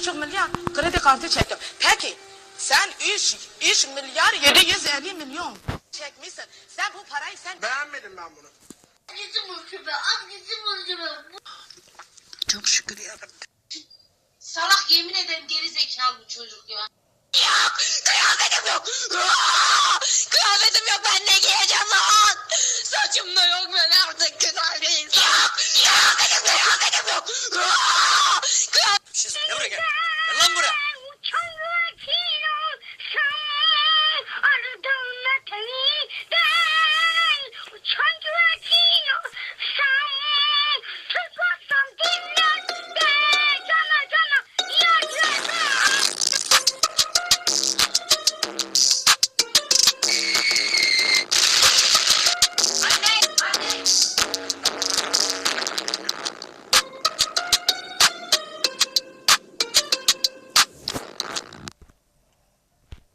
buçuk milyar kredi kartı çektim. Peki sen 3, 3 milyar 750 milyon çekmişsin. Sen bu parayı sen... Beğenmedim ben bunu. Gizim bunu be. At gitsin be. Çok şükür yarabbim. Salak yemin ederim geri zekalı bu çocuk ya. Yok kıyafetim yok. Kıyafetim yok ben ne giyeceğim lan? Saçım da yok ben artık güzel bir insan. Yok kıyafetim kıyafetim yok.